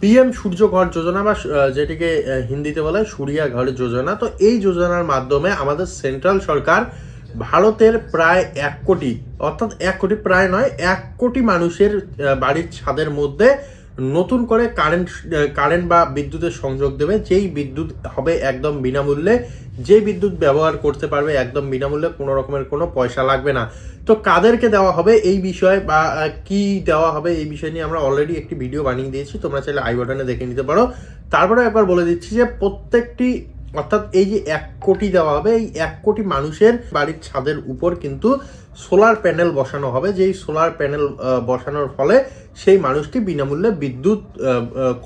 PM সূর্য ঘর যোজনা বা যেটিকে হিন্দিতে বলে সূর্যা ঘর যোজনা। তো এই যোজনার মাধ্যমে আমাদের সেন্ট্রাল সরকার ভারতের প্রায় এক কোটি, অর্থাৎ এক কোটি, প্রায় নয়, এক কোটি মানুষের বাড়ির ছাদের মধ্যে নতুন করে কারেন্ট কারেন্ট বা বিদ্যুতের সংযোগ দেবে, যেই বিদ্যুৎ হবে একদম বিনামূল্যে, যে বিদ্যুৎ ব্যবহার করতে পারবে একদম বিনামূল্যে, কোনো রকমের কোনো পয়সা লাগবে না। তো কাদেরকে দেওয়া হবে এই বিষয়ে বা কি দেওয়া হবে এই বিষয় নিয়ে আমরা অলরেডি একটি ভিডিও বানিয়ে দিয়েছি, তোমরা চাইলে আই বাটনে দেখে নিতে পারো। তারপরে একবার বলে দিচ্ছি যে প্রত্যেকটি, অর্থাৎ এই যে এক কোটি দেওয়া হবে, এই এক কোটি মানুষের বাড়ির ছাদের উপর কিন্তু সোলার প্যানেল বসানো হবে। যেই সোলার প্যানেল বসানোর ফলে সেই মানুষটি বিনামূল্যে বিদ্যুৎ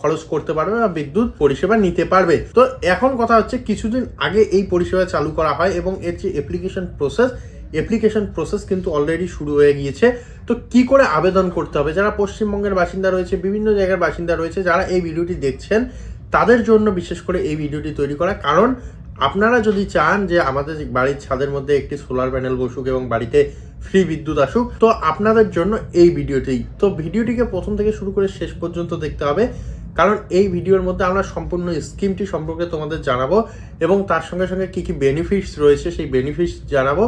খরচ করতে পারবে বা বিদ্যুৎ পরিষেবা নিতে পারবে। তো এখন কথা হচ্ছে কিছুদিন আগে এই পরিষেবা চালু করা হয় এবং এর যে অ্যাপ্লিকেশন প্রসেস অ্যাপ্লিকেশন প্রসেস কিন্তু অলরেডি শুরু হয়ে গিয়েছে। তো কি করে আবেদন করতে হবে? যারা পশ্চিমবঙ্গের বাসিন্দা রয়েছে, বিভিন্ন জায়গার বাসিন্দা রয়েছে, যারা এই ভিডিওটি দেখছেন, তাদের জন্য বিশেষ করে এই ভিডিওটি তৈরি করা। কারণ আপনারা যদি চান যে আমাদের বাড়ির ছাদের মধ্যে একটি সোলার প্যানেল বসুক এবং বাড়িতে ফ্রি বিদ্যুৎ আসুক। তো আপনাদের জন্য এই ভিডিওটি। তো ভিডিওটিকে প্রথম থেকে শুরু করে শেষ পর্যন্ত দেখতে হবে। কারণ এই ভিডিওর মধ্যে আমরা সম্পূর্ণ স্কিমটি সম্পর্কে তোমাদের জানাব এবং তার সঙ্গে সঙ্গে কি কি বেনিফিটস রয়েছে সেই বেনিফিটস জানাব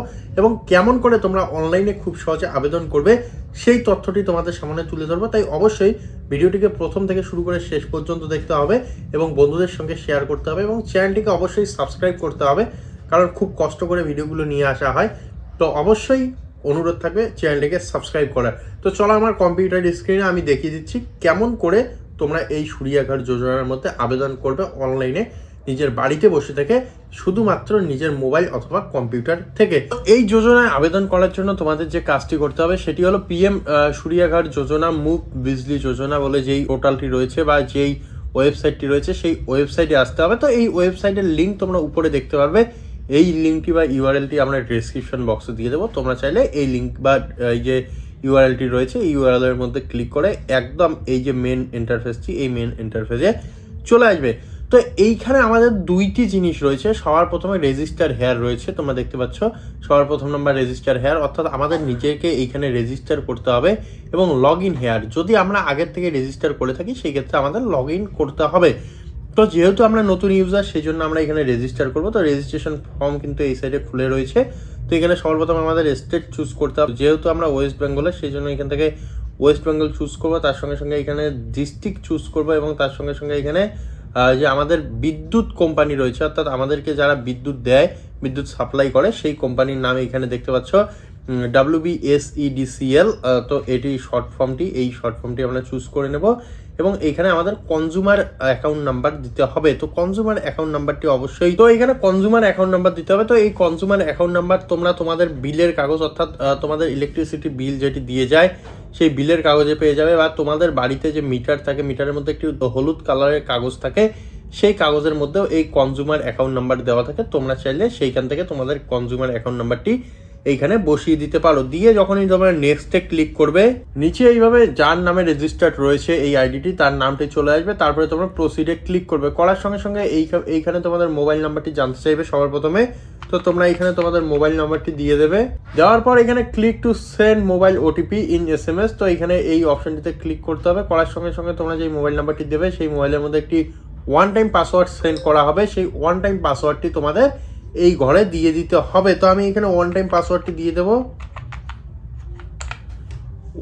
এবং কেমন করে তোমরা অনলাইনে খুব সহজে আবেদন করবে সেই তথ্যটি তোমাদের সামনে তুলে ধরবো। তাই অবশ্যই ভিডিওটিকে প্রথম থেকে শুরু করে শেষ পর্যন্ত দেখতে হবে এবং বন্ধুদের সঙ্গে শেয়ার করতে হবে এবং চ্যানেলটিকে অবশ্যই সাবস্ক্রাইব করতে হবে। কারণ খুব কষ্ট করে ভিডিওগুলো নিয়ে আসা হয়। তো অবশ্যই অনুরোধ থাকবে চ্যানেলটিকে সাবস্ক্রাইব করার। তো চলো আমার কম্পিউটার স্ক্রিনে আমি দেখিয়ে দিচ্ছি কেমন করে তোমরা এই সূর্যাঘাট যোজনার মধ্যে আবেদন করবে অনলাইনে নিজের বাড়িতে বসে থেকে, শুধুমাত্র নিজের মোবাইল অথবা কম্পিউটার থেকে। এই যোজনায় আবেদন করার জন্য তোমাদের যে কাজটি করতে হবে, সেটি হলো পিএম সূর্যাঘাট যোজনা, মুখ বিজলি যোজনা বলে যেই পোর্টালটি রয়েছে বা যেই ওয়েবসাইটটি রয়েছে, সেই ওয়েবসাইটে আসতে হবে। তো এই ওয়েবসাইটের লিঙ্ক তোমরা উপরে দেখতে পারবে। এই লিঙ্কটি বা ইউআরএলটি আমরা ডিসক্রিপশন বক্সে দিয়ে দেবো। তোমরা চাইলে এই লিঙ্ক বা, এই যে ইউআরএলটি রয়েছে, এই ইউআরএল এর মধ্যে ক্লিক করে একদম এই যে মেন ইন্টারফেসটি এই মেন ইন্টারফেসে চলে আসবে। তো এইখানে আমাদের দুইটি জিনিস রয়েছে। সবার প্রথমে রেজিস্টার হেয়ার রয়েছে, তোমরা দেখতে পাচ্ছ। সবার প্রথম নাম্বার রেজিস্টার হেয়ার অর্থাৎ আমাদের নিজেকে এইখানে রেজিস্টার করতে হবে এবং লগ ইন হেয়ার যদি আমরা আগের থেকে রেজিস্টার করে থাকি, সেই ক্ষেত্রে আমাদের লগ ইন করতে হবে। তো যেহেতু আমরা নতুন ইউজার সেই জন্য আমরা এখানে রেজিস্টার করব। তো রেজিস্ট্রেশন ফর্ম কিন্তু এই সাইডে খুলে রয়েছে। তো এখানে সর্বপ্রথম আমাদের স্টেট চুজ করতে হবে। যেহেতু আমরা ওয়েস্ট বেঙ্গলের সেই জন্য এখান থেকে ওয়েস্ট বেঙ্গল চুজ করব। তার সঙ্গে সঙ্গে এখানে ডিস্ট্রিক্ট চুজ করব এবং তার সঙ্গে সঙ্গে এখানে যে আমাদের বিদ্যুৎ কোম্পানি রয়েছে, অর্থাৎ আমাদেরকে যারা বিদ্যুৎ দেয়, বিদ্যুৎ সাপ্লাই করে, সেই কোম্পানির নাম এখানে দেখতে পাচ্ছ ডাব্লিউ বি এস ইডিসিএল তো এটি শর্ট ফর্মটি এই শর্ট ফর্মটি আমরা চুজ করে নেব। এবং এখানে আমাদের কনজুমার অ্যাকাউন্ট নাম্বার দিতে হবে। তো কনজুমার অ্যাকাউন্ট নাম্বারটি অবশ্যই তো এখানে কনজুমার অ্যাকাউন্ট নাম্বার দিতে হবে। তো এই কনজুমার অ্যাকাউন্ট নাম্বার তোমরা তোমাদের বিলের কাগজ অর্থাৎ তোমাদের ইলেকট্রিসিটি বিল যেটি দিয়ে যায়, সেই বিলের কাগজে পেয়ে যাবে বা তোমাদের বাড়িতে যে মিটার থাকে মিটারের মধ্যে একটি হলুদ কালারের কাগজ থাকে, সেই কাগজের মধ্যেও এই কনজুমার অ্যাকাউন্ট নাম্বার দেওয়া থাকে। তোমরা চাইলে সেইখান থেকে তোমাদের কনজুমার অ্যাকাউন্ট নাম্বারটি এইখানে বসিয়ে দিতে পারো। দিয়ে যখনই তোমরা নেক্সটে ক্লিক করবে, নিচে এইভাবে যার নামে রেজিস্টার্ড রয়েছে এই আইডিটি তার নামটি চলে আসবে, তারপরে তোমরা প্রসিডে ক্লিক করবে। করার সঙ্গে সঙ্গে এই এইখানে তোমাদের মোবাইল নাম্বারটি জানতে চাইবে সবার প্রথমে। তো তোমরা এখানে তোমাদের মোবাইল নাম্বারটি দিয়ে দেবে। দেওয়ার পর এখানে click to send mobile OTP in S M S তো এখানে এই অপশনটিতে ক্লিক করতে হবে। করার সঙ্গে সঙ্গে তোমরা যে মোবাইল নাম্বারটি দেবে, সেই মোবাইলের মধ্যে একটি ওয়ান টাইম পাসওয়ার্ড সেন্ড করা হবে। সেই ওয়ান টাইম পাসওয়ার্ডটি তোমাদের এই ঘরে দিয়ে দিতে হবে। তো আমি এখানে ওয়ান টাইম পাসওয়ার্ডটি দিয়ে দেবো।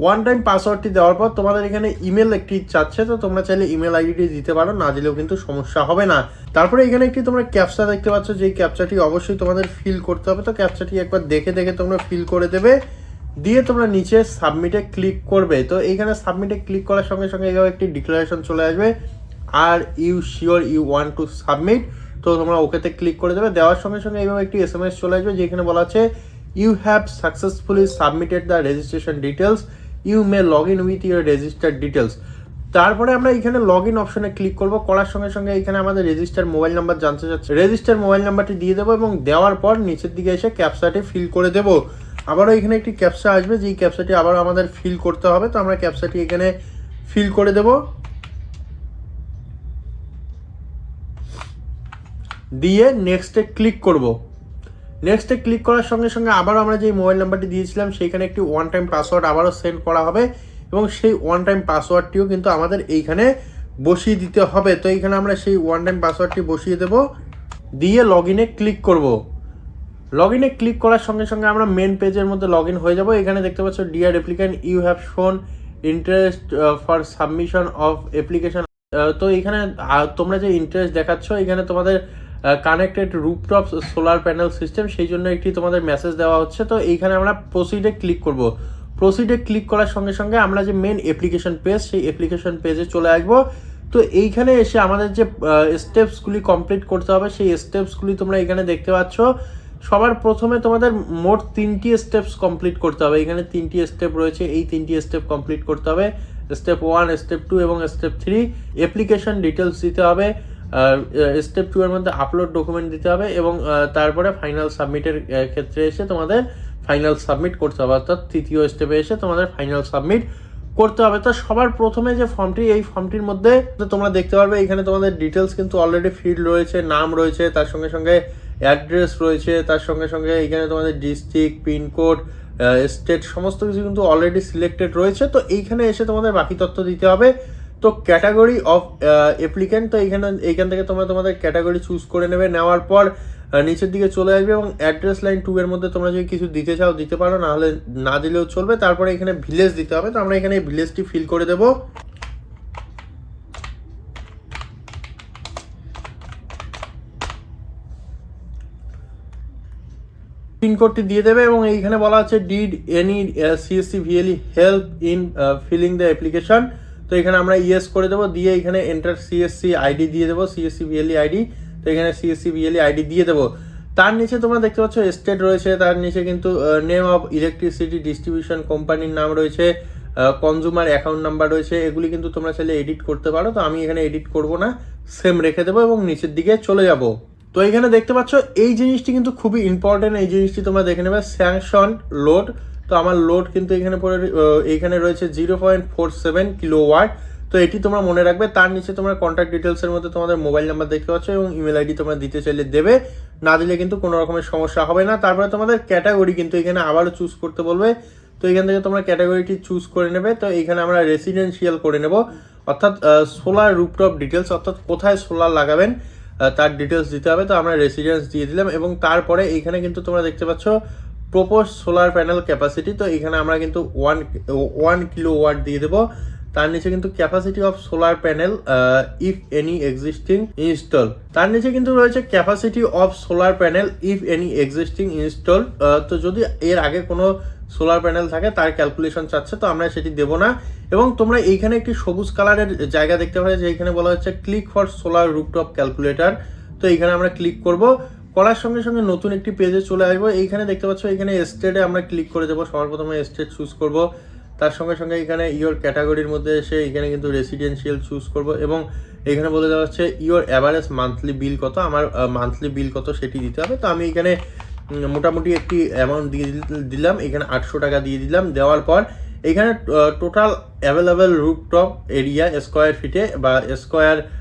ওয়ান টাইম পাসওয়ার্ডটি দেওয়ার পর তোমাদের এখানে ইমেল একটি চাচ্ছে, তো তোমরা চাইলে ইমেল আইডিটি দিতে পারো, না দিলেও কিন্তু সমস্যা হবে না। তারপরে এখানে একটি তোমরা ক্যাপচা দেখতে পাচ্ছ, যেই ক্যাপচাটি অবশ্যই তোমাদের ফিল করতে হবে। তো ক্যাপচাটি একবার দেখে দেখে তোমরা ফিল করে দেবে। দিয়ে তোমরা নিচে সাবমিটে ক্লিক করবে। তো এইখানে সাবমিটে ক্লিক করার সঙ্গে সঙ্গে এইভাবে একটি ডিক্লারেশন চলে আসবে। Are you sure you want to submit তো তোমরা ওকেতে ক্লিক করে দেবে। দেওয়ার সঙ্গে সঙ্গে এইভাবে একটি এস এম এস চলে আসবে, যেখানে বলা আছে you have successfully submitted the registration details you may log in with your registered details তারপরে আমরা এখানে লগ ইন অপশনে ক্লিক করব। করার সঙ্গে সঙ্গে এখানে আমাদের রেজিস্টার মোবাইল নাম্বার জানতে চাচ্ছে। রেজিস্টার মোবাইল নাম্বারটি দিয়ে দেবো এবং দেওয়ার পর নিচের দিকে এসে ক্যাপসাটি ফিল করে দেবো। আবারও এখানে একটি ক্যাপসা আসবে, যেই ক্যাপসাটি আবার আমাদের ফিল করতে হবে। তো আমরা ক্যাপসাটি এখানে ফিল করে দেবো। দিয়ে নেক্সটে ক্লিক করব। নেক্সটে ক্লিক করার সঙ্গে সঙ্গে আবারও আমরা যে মোবাইল নাম্বারটি দিয়েছিলাম, সেইখানে একটি ওয়ান টাইম পাসওয়ার্ড আবারও সেন্ড করা হবে এবং সেই ওয়ান টাইম পাসওয়ার্ডটিও কিন্তু আমাদের এইখানে বসিয়ে দিতে হবে। তো এইখানে আমরা সেই ওয়ান টাইম পাসওয়ার্ডটি বসিয়ে দেব, দিয়ে লগ ইনে ক্লিক করব। লগ ইনে ক্লিক করার সঙ্গে সঙ্গে আমরা মেন পেজের মধ্যে লগ ইন হয়ে যাব। এখানে দেখতে পাচ্ছ dear applicant you have shown interest for submission of application তো এখানে তোমরা যে ইন্টারেস্ট দেখাচ্ছ এখানে তোমাদের connected rooftop solar panel system সেই জন্য একটি তোমাদের মেসেজ দেওয়া হচ্ছে। তো এইখানে আমরা প্রসিডে ক্লিক করব। প্রসিডে ক্লিক করার সঙ্গে সঙ্গে আমরা যে মেন অ্যাপ্লিকেশন পেজ সেই অ্যাপ্লিকেশন পেজে চলে আসব। তো এইখানে এসে আমাদের যে স্টেপসগুলি কমপ্লিট করতে হবে, সেই স্টেপসগুলি তোমরা এখানে দেখতে পাচ্ছ। সবার প্রথমে তোমাদের মোট তিনটি স্টেপস কমপ্লিট করতে হবে। এখানে তিনটি স্টেপ রয়েছে, এই তিনটি স্টেপ কমপ্লিট করতে হবে। স্টেপ ওয়ান স্টেপ টু এবং স্টেপ থ্রি অ্যাপ্লিকেশন ডিটেলস দিতে হবে। স্টেপ টু এর মধ্যে আপলোড ডকুমেন্ট দিতে হবে এবং তারপরে ফাইনাল সাবমিটের ক্ষেত্রে এসে তোমাদের ফাইনাল সাবমিট করতে হবে। অর্থাৎ তৃতীয় স্টেপে এসে তোমাদের ফাইনাল সাবমিট করতে হবে। তো সবার প্রথমে যে ফর্মটি এই ফর্মটির মধ্যে তোমরা দেখতে পারবে, এখানে তোমাদের ডিটেলস কিন্তু অলরেডি ফিল্ড রয়েছে, নাম রয়েছে, তার সঙ্গে সঙ্গে অ্যাড্রেস রয়েছে, তার সঙ্গে সঙ্গে এখানে তোমাদের ডিস্ট্রিক্ট পিনকোড স্টেট সমস্ত কিছু কিন্তু অলরেডি সিলেক্টেড রয়েছে। তো এইখানে এসে তোমাদের বাকি তথ্য দিতে হবে। তো ক্যাটাগরি অফ অ্যাপ্লিক্যান্ট তো এইখানে, এইখান থেকে তোমরা তোমাদের ক্যাটাগরি চুজ করে নেবে, নেওয়ার পর নিচের দিকে চলে আসবে এবং অ্যাড্রেস লাইন টু এর মধ্যে তোমরা যদি কিছু দিতে চাও, দিতে পারো না হলে না দিলেও চলবে। তারপরে এখানে ভিলেজ দিতে হবে, তো আমরা এখানে ভিলেজটি ফিল করে দেবো। পিনকোডটি দিয়ে দেবে এবং এইখানে বলা আছে did any CSC VLE help in filling the application তো এখানে আমরা ইয়েস করে দেবো, দিয়ে এখানে এন্টার সিএসসি আইডি দিয়ে দেবো সিএসসি ভিএলই আইডি তো এখানে সিএসসি ভিএলই আইডি দিয়ে দেবো। তার নিচে তোমরা দেখতে পাচ্ছ স্টেট রয়েছে, তার নিচে কিন্তু নেম অফ ইলেকট্রিসিটি ডিস্ট্রিবিউশন কোম্পানির নাম রয়েছে কনজুমার অ্যাকাউন্ট নাম্বার রয়েছে, এগুলি কিন্তু তোমরা চাইলে এডিট করতে পারো, তো আমি এখানে এডিট করব না সেম রেখে দেবো এবং নিচের দিকে চলে যাব। তো এখানে দেখতে পাচ্ছ এই জিনিসটি কিন্তু খুবই ইম্পর্টেন্ট এই জিনিসটি তোমরা দেখে নেবে স্যাংশন লোড তো আমার লোড কিন্তু এখানে আহ, এইখানে রয়েছে zero point four seven kilo watt তো এটি তোমরা মনে রাখবে তার নিচে তোমরা কন্ট্যাক্ট ডিটেলসের মধ্যে তোমাদের মোবাইল নাম্বার দেখতে পাচ্ছ এবং ইমেল আইডি তোমরা দিতে চাইলে দেবে। না দিলে কিন্তু কোনো রকমের সমস্যা হবে না। তারপরে তোমাদের ক্যাটাগরি কিন্তু এখানে আবারও চুজ করতে বলবে। তো এখান থেকে তোমরা ক্যাটাগরিটি চুজ করে নেবে। তো এখানে আমরা রেসিডেন্সিয়াল করে নেব। অর্থাৎ সোলার রুপটপ ডিটেলস অর্থাৎ কোথায় সোলার লাগাবেন তার ডিটেলস দিতে হবে। তো আমরা রেসিডেন্স দিয়ে দিলাম এবং তারপরে এইখানে কিন্তু তোমরা দেখতে পাচ্ছ প্রপোজ সোলার প্যানেল ক্যাপাসিটি, তো এখানে আমরা কিন্তু ওয়ান ওয়ান কিলো ওয়াট দিয়ে দেবো। তার নিচে কিন্তু capacity of solar panel if any existing install তার নিচে কিন্তু রয়েছে capacity of solar panel if any existing install তো যদি এর আগে কোনো সোলার প্যানেল থাকে, তার ক্যালকুলেশন চাচ্ছে, তো আমরা সেটি দেবো না। এবং তোমরা এইখানে একটি সবুজ কালারের জায়গা দেখতে পাবে, যে এখানে বলা হচ্ছে click for solar rooftop calculator তো এখানে আমরা ক্লিক করব। করার সঙ্গে সঙ্গে নতুন একটি পেজে চলে আসব। এইখানে দেখতে পাচ্ছ এখানে স্টেটে আমরা ক্লিক করে দেবো। সবার প্রথমে স্টেট চুজ করব। তার সঙ্গে সঙ্গে এখানে ইওর ক্যাটাগরির মধ্যে এসে এখানে কিন্তু রেসিডেন্সিয়াল চুজ করব এবং এখানে বলে দেওয়া হচ্ছে ইওর অ্যাভারেজ মান্থলি বিল কত? আমার মান্থলি বিল কত সেটি দিতে হবে। তো আমি এখানে মোটামুটি একটি অ্যামাউন্ট দিয়ে দিল- দিলাম। এখানে আটশো টাকা দিয়ে দিলাম। দেওয়ার পর এখানে total available rooftop area square ফিটে বা স্কোয়ার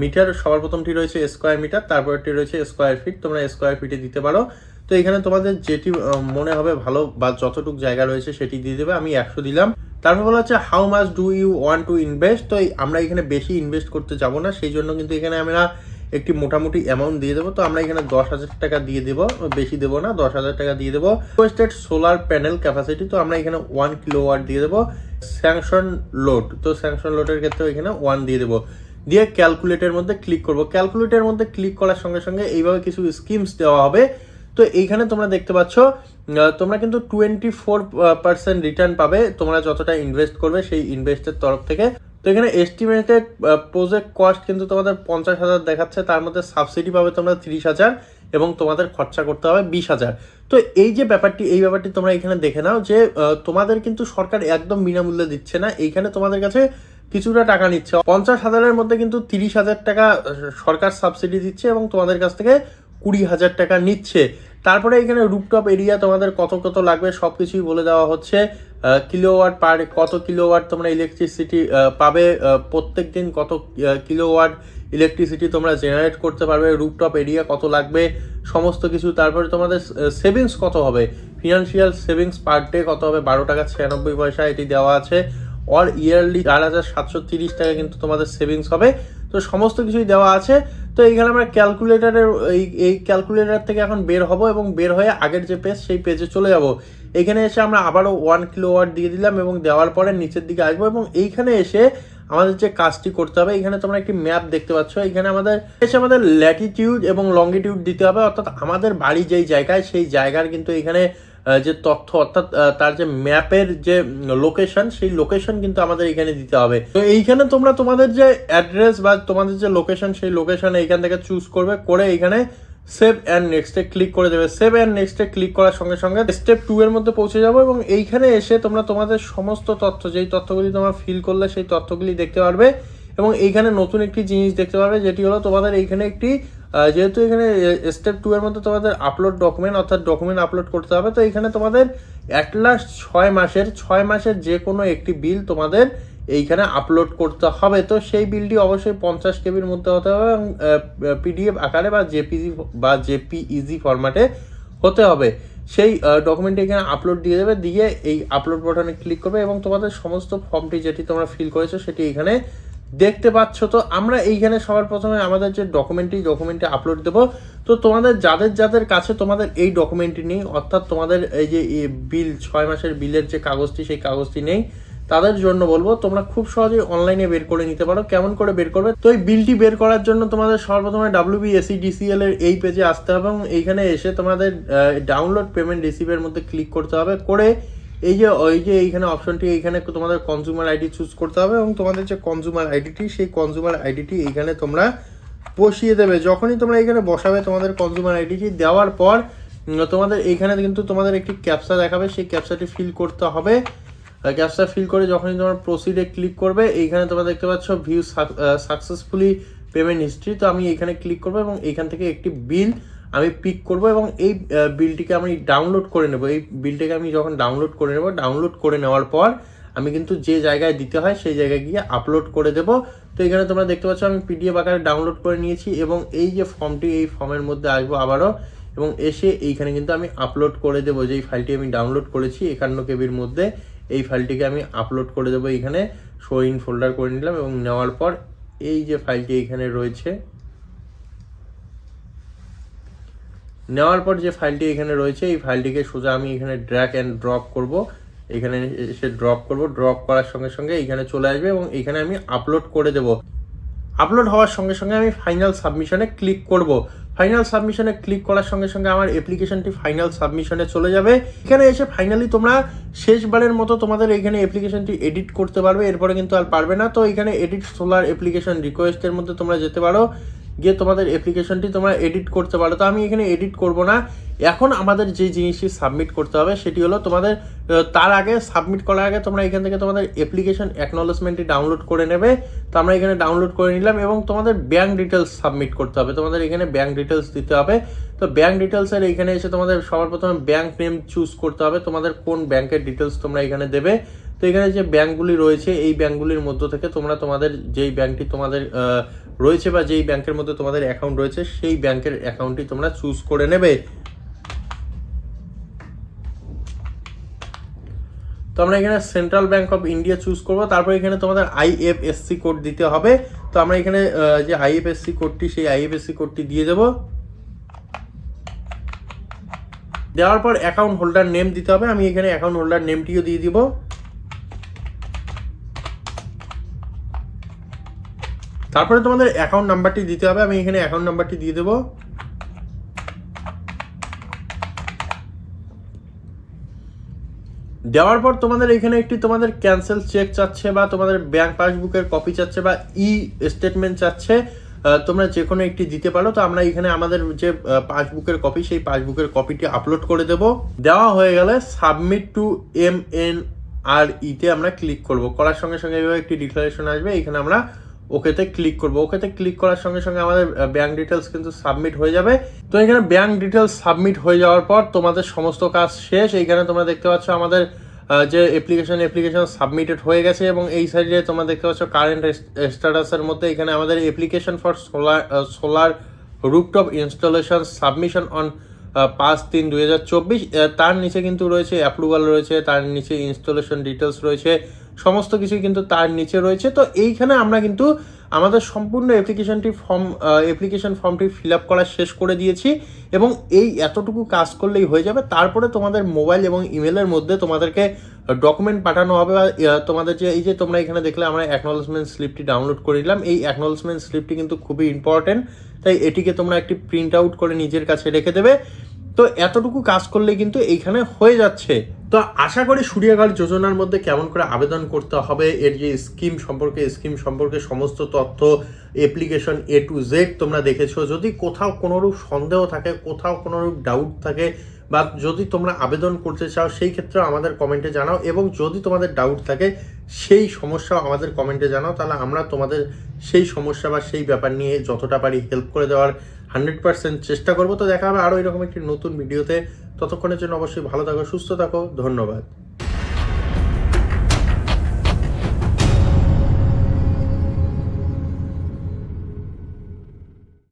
মিটার, সবার প্রথমটি রয়েছে স্কোয়ার মিটার তারপরটি রয়েছে স্কোয়ার ফিট তোমরা স্কোয়ার ফিটে দিতে পারো। তো এখানে তোমাদের যেটি মনে হবে ভালো বা যতটুকু জায়গা রয়েছে সেটি দিয়ে দেবে, আমি একশো দিলাম। তারপর বলা হচ্ছে how much do you want to invest তো আমরা এখানে বেশি ইনভেস্ট করতে যাব না, সেই জন্য কিন্তু এখানে আমরা একটি মোটামুটি অ্যামাউন্ট দিয়ে দেবো। তো আমরা এখানে দশ হাজার টাকা দিয়ে দেবো, বেশি দেবো না, দশ হাজার টাকা দিয়ে দেবো। রিকোয়েস্টেড সোলার প্যানেল ক্যাপাসিটি তো আমরা এখানে ওয়ান কিলো ওয়াট দিয়ে দেবো। স্যাংশন লোড তো স্যাংশন লোডের ক্ষেত্রে এখানে ওয়ান দিয়ে দেবো। দিয়ে ক্যালকুলেটের মধ্যে ক্লিক করব। ক্যালকুলেটের মধ্যে ক্লিক করার সঙ্গে সঙ্গে এইভাবে কিছু স্কিমস দেওয়া হবে। তো এইখানে তোমরা দেখতে পাচ্ছ তোমরা কিন্তু টোয়েন্টি ফোর পার্সেন্ট রিটার্ন পাবে। তোমরা যতটা ইনভেস্ট করবে সেই ইনভেস্টের তরফ থেকে। তো এখানে এস্টিমেটেড প্রজেক্ট কস্ট কিন্তু তোমাদের পঞ্চাশ হাজার দেখাচ্ছে। তার মধ্যে সাবসিডি পাবে তোমরা তিরিশ হাজার এবং তোমাদের খরচা করতে হবে বিশ হাজার। তো এই যে ব্যাপারটি, এই ব্যাপারটি তোমরা এখানে দেখে নাও যে তোমাদের কিন্তু সরকার একদম বিনামূল্যে দিচ্ছে না। এইখানে তোমাদের কাছে কিছুটা টাকা নিচ্ছে। পঞ্চাশ হাজারের মধ্যে কিন্তু তিরিশ হাজার টাকা সরকার সাবসিডি দিচ্ছে এবং তোমাদের কাছ থেকে কুড়ি হাজার টাকা নিচ্ছে। তারপরে এখানে রুপটপ এরিয়া তোমাদের কত কত লাগবে সব কিছুই বলে দেওয়া হচ্ছে। কিলোওয়াট পার কত কিলোওয়াট তোমরা ইলেকট্রিসিটি পাবে প্রত্যেক দিন কত কিলোওয়াট ইলেকট্রিসিটি তোমরা জেনারেট করতে পারবে রুপটপ এরিয়া কত লাগবে, সমস্ত কিছু। তারপরে তোমাদের সেভিংস কত হবে? ফিনান্সিয়াল সেভিংস পার ডে কত হবে? বারো টাকা ছিয়ানব্বই পয়সা এটি দেওয়া আছে। অর ইয়ারলি চার হাজার সাতশো তিরিশ টাকা কিন্তু তোমাদের সেভিংস হবে। তো সমস্ত কিছুই দেওয়া আছে। তো এইখানে আমরা ক্যালকুলেটারের এই এই ক্যালকুলেটার থেকে এখন বের হব এবং বের হয়ে আগের যে পেজ সেই পেজে চলে যাব। এখানে এসে আমরা আবারও ওয়ান কিলো ওয়াট দিয়ে দিলাম এবং দেওয়ার পরে নিচের দিকে আসব এবং এইখানে এসে আমাদের যে কাজটি করতে হবে এখানে তোমরা একটি ম্যাপ দেখতে পাচ্ছ। এখানে আমাদের, এসে আমাদের ল্যাটিটিউড এবং লঙ্গিটিউড দিতে হবে। অর্থাৎ আমাদের বাড়ি যেই জায়গায়, সেই জায়গার কিন্তু এখানে যে তথ্য, অর্থাৎ তার যে ম্যাপের যে লোকেশন, সেই লোকেশন কিন্তু আমাদের এখানে দিতে হবে। তো এইখানে তোমরা তোমাদের যে অ্যাড্রেস বা তোমাদের যে লোকেশন, সেই লোকেশন এইখান থেকে চুজ করবে, করে এইখানে সেভ অ্যান্ড নেক্সটে ক্লিক করে দেবে। সেভ অ্যান্ড নেক্সটে ক্লিক করার সঙ্গে সঙ্গে স্টেপ টু এর মধ্যে পৌঁছে যাব এবং এইখানে এসে তোমরা তোমাদের সমস্ত তথ্য, যেই তথ্যগুলি তোমরা ফিল করলে সেই তথ্যগুলি দেখতে পারবে এবং এইখানে নতুন একটি জিনিস দেখতে পারবে, যেটি হলো তোমাদের এইখানে একটি যেহেতু এখানে স্টেপ টু এর মধ্যে তোমাদের আপলোড ডকুমেন্ট অর্থাৎ ডকুমেন্ট আপলোড করতে হবে, তো এখানে তোমাদের অ্যাট লাস্ট ছয় মাসের ছয় মাসের যে কোনো একটি বিল তোমাদের এইখানে আপলোড করতে হবে। তো সেই বিলটি অবশ্যই পঞ্চাশ কেবির মধ্যে হতে হবে এবং পিডিএফ আকারে বা জেপিজি বা জেপিইজি ফরম্যাটে হতে হবে। সেই ডকুমেন্টটি এখানে আপলোড দিয়ে দেবে, দিয়ে এই আপলোড বাটনে ক্লিক করবে এবং তোমাদের সমস্ত ফর্মটি যেটি তোমরা ফিল করেছ সেটি এখানে দেখতে পাচ্ছ তো, আমরা এইখানে সবার প্রথমে আমাদের যে ডকুমেন্টটি ডকুমেন্টে আপলোড দেবো। তো তোমাদের যাদের যাদের কাছে তোমাদের এই ডকুমেন্টটি নেই, অর্থাৎ তোমাদের এই যে বিল ছয় মাসের বিলের যে কাগজটি, সেই কাগজটি নেই, তাদের জন্য বলব, তোমরা খুব সহজেই অনলাইনে বের করে নিতে পারো। কেমন করে বের করবে? তো এই বিলটি বের করার জন্য তোমাদের সর্বপ্রথমে ডাব্লিউবি এসি ডিসিএল এর এই পেজে আসতে হবে এবং এইখানে এসে তোমাদের ডাউনলোড পেমেন্ট রিসিভের মধ্যে ক্লিক করতে হবে। করে এই যে ওই যে এইখানে অপশনটি এইখানে তোমাদের কনজিউমার আইডি চুজ করতে হবে এবং তোমাদের যে কনজিউমার আইডিটি সেই কনজিউমার আইডিটি এইখানে তোমরা বসিয়ে দেবে। যখনই তোমরা এখানে বসাবে তোমাদের কনজিউমার আইডিটি দেওয়ার পর তোমাদের এইখানে কিন্তু তোমাদের একটি ক্যাপসা দেখাবে। সেই ক্যাপসাটি ফিল করতে হবে। ক্যাপসা ফিল করে যখনই তোমার প্রসিডে ক্লিক করবে, এইখানে তোমরা দেখতে পাচ্ছ ভিউ সাকসেসফুলি পেমেন্ট হিস্ট্রি তো আমি এখানে ক্লিক করব এবং এইখান থেকে একটি বিল আমি পিক করব এবং এই বিলটিকে আমি ডাউনলোড করে নেব। এই বিলটিকে আমি যখন ডাউনলোড করে নেব ডাউনলোড করে নেওয়ার পর আমি কিন্তু যে জায়গায় দিতে হয় সেই জায়গায় গিয়ে আপলোড করে দেব। তো এখানে তোমরা দেখতে পাচ্ছ, আমি পিডিএফ আকারে ডাউনলোড করে নিয়েছি এবং এই যে ফর্মটি, এই ফর্মের মধ্যে আসব আবারও এবং এসে এইখানে কিন্তু আমি আপলোড করে দেবো। যেই ফাইলটি আমি ডাউনলোড করেছি একান্ন কেবির মধ্যে, এই ফাইলটিকে আমি আপলোড করে দেবো এইখানে। শো ইন ফোল্ডার করে নিলাম এবং নেওয়ার পর এই যে ফাইলটি এখানে রয়েছে নেওয়ার পর যে ফাইলটি এখানে রয়েছে, এই ফাইলটিকে সোজা আমি এখানে ড্র্যাগ অ্যান্ড ড্রপ করব। এখানে এসে ড্রপ করব। ড্রপ করার সঙ্গে সঙ্গে এখানে চলে আসবে এবং এখানে আমি আপলোড করে দেব। আপলোড হওয়ার সঙ্গে সঙ্গে আমি ফাইনাল সাবমিশনে ক্লিক করব। ফাইনাল সাবমিশনে ক্লিক করার সঙ্গে সঙ্গে আমার অ্যাপ্লিকেশনটি ফাইনাল সাবমিশনে চলে যাবে। এখানে এসে ফাইনালি তোমরা শেষবারের মতো তোমাদের এখানে অ্যাপ্লিকেশনটি এডিট করতে পারবে। এরপরে কিন্তু আর পারবে না। তো এখানে এডিট সোলার অ্যাপ্লিকেশন রিকোয়েস্টের মধ্যে তোমরা যেতে পারো। গিয়ে তোমাদের অ্যাপ্লিকেশনটি তোমরা এডিট করতে পারো। তো আমি এখানে এডিট করব না। এখন আমাদের যে জিনিসটি সাবমিট করতে হবে, সেটি হলো তোমাদের তার আগে সাবমিট করার আগে তোমরা এখান থেকে তোমাদের অ্যাপ্লিকেশন অ্যাকনলেজমেন্টটি ডাউনলোড করে নেবে। তো আমরা এখানে ডাউনলোড করে নিলাম এবং তোমাদের ব্যাঙ্ক ডিটেলস সাবমিট করতে হবে। তোমাদের এখানে ব্যাঙ্ক ডিটেলস দিতে হবে। তো ব্যাঙ্ক ডিটেলসের এখানে এসে তোমাদের সবার প্রথমে ব্যাঙ্ক নেম চুজ করতে হবে। তোমাদের কোন ব্যাংকের ডিটেলস তোমরা এখানে দেবে। তো এখানে যে ব্যাঙ্কগুলি রয়েছে, এই ব্যাঙ্কগুলির মধ্য থেকে তোমরা তোমাদের যেই ব্যাংকটি তোমাদের রয়েছে বা যেই ব্যাংকের মধ্যে তোমাদের অ্যাকাউন্ট রয়েছে, সেই ব্যাংকের অ্যাকাউন্টটি তোমরা চুজ করে নেবে। তো আমরা এখানে Central Bank of India choose করব, তারপর এখানে তোমাদের আইএফএসসি কোড দিতে হবে। তো আমরা এখানে যে আইএফএসসি কোডটি সেই আইএফএসসি কোডটি দিয়ে দেব। দেওয়ার পর অ্যাকাউন্ট হোল্ডার নেম দিতে হবে, আমি এখানে অ্যাকাউন্ট হোল্ডার নেমটিও দিয়ে দিব। তারপরে তোমাদের অ্যাকাউন্ট নাম্বারটি দিতে হবে, আমি এখানে অ্যাকাউন্ট নাম্বারটি দিয়ে দেবো। দেওয়ার পর তোমাদের এখানে একটি তোমাদের ক্যান্সেল চেক চাচ্ছে বা তোমাদের ব্যাংক পাসবুকের কপি চাচ্ছে বা ই স্টেটমেন্ট চাচ্ছে তোমরা যে কোনো একটি দিতে পারো। তো আমরা এখানে আমাদের যে পাসবুকের কপি সেই পাসবুকের কপিটি আপলোড করে দেব। দেওয়া হয়ে গেলে submit to M N R ইতে আমরা ক্লিক করব। করার সঙ্গে সঙ্গে এভাবে একটি ডিক্লারেশন আসবে। এখানে আমরা ওকেতে ক্লিক করব। ওকেতে ক্লিক করার সঙ্গে সঙ্গে আমাদের ব্যাঙ্ক ডিটেলস কিন্তু সাবমিট হয়ে যাবে। তো এখানে ব্যাঙ্ক ডিটেলস সাবমিট হয়ে যাওয়ার পর তোমাদের সমস্ত কাজ শেষ। এইখানে তোমরা দেখতে পাচ্ছ আমাদের যে অ্যাপ্লিকেশন অ্যাপ্লিকেশন সাবমিটেড হয়ে গেছে এবং এই সাইডে তোমরা দেখতে পাচ্ছ কারেন্ট স্ট্যাটাসের মধ্যে এখানে আমাদের application for solar solar rooftop installation submission on পাঁচ তিন দুই তার নিচে কিন্তু রয়েছে অ্যাপ্রুভাল রয়েছে, তার নিচে ইনস্টলেশন ডিটেলস রয়েছে। সমস্ত কিছুই কিন্তু তার নিচে রয়েছে। তো এইখানে আমরা কিন্তু আমাদের সম্পূর্ণ অ্যাপ্লিকেশনটি ফর্ম অ্যাপ্লিকেশন ফর্মটি ফিল আপ করা শেষ করে দিয়েছি এবং এই এতটুকু কাজ করলেই হয়ে যাবে। তারপরে তোমাদের মোবাইল এবং ইমেলের মধ্যে তোমাদেরকে ডকুমেন্ট পাঠানো হবে বা তোমাদের যে, এই যে তোমরা এখানে দেখলে আমরা অ্যাকনোলেজমেন্ট স্লিপটি ডাউনলোড করে নিলাম এই অ্যাকনোলেজমেন্ট স্লিপটি কিন্তু খুবই ইম্পর্টেন্ট তাই এটিকে তোমরা একটি প্রিন্ট আউট করে নিজের কাছে রেখে দেবে। তো এতটুকু কাজ করলে কিন্তু এইখানে হয়ে যাচ্ছে। তো আশা করি সূর্যাঘাট যোজনার মধ্যে কেমন করে আবেদন করতে হবে, এর যে স্কিম সম্পর্কে স্কিম সম্পর্কে সমস্ত তথ্য অ্যাপ্লিকেশন এ টু জেড তোমরা দেখেছ। যদি কোথাও কোনোরূপ সন্দেহ থাকে, কোথাও কোনোরূপ ডাউট থাকে, বা যদি তোমরা আবেদন করতে চাও, সেই ক্ষেত্রে আমাদের কমেন্টে জানাও, এবং যদি তোমাদের ডাউট থাকে, সেই সমস্যা আমাদের কমেন্টে জানাও, তাহলে আমরা তোমাদের সেই সমস্যা বা সেই ব্যাপার নিয়ে যতটা পারি হেল্প করে দেওয়ার হান্ড্রেড পার্সেন্ট চেষ্টা করব। তো দেখা হবে আরও এরকম একটি নতুন ভিডিওতে। ততক্ষণের জন্য অবশ্যই ভালো থাকো, সুস্থ থাকো। ধন্যবাদ।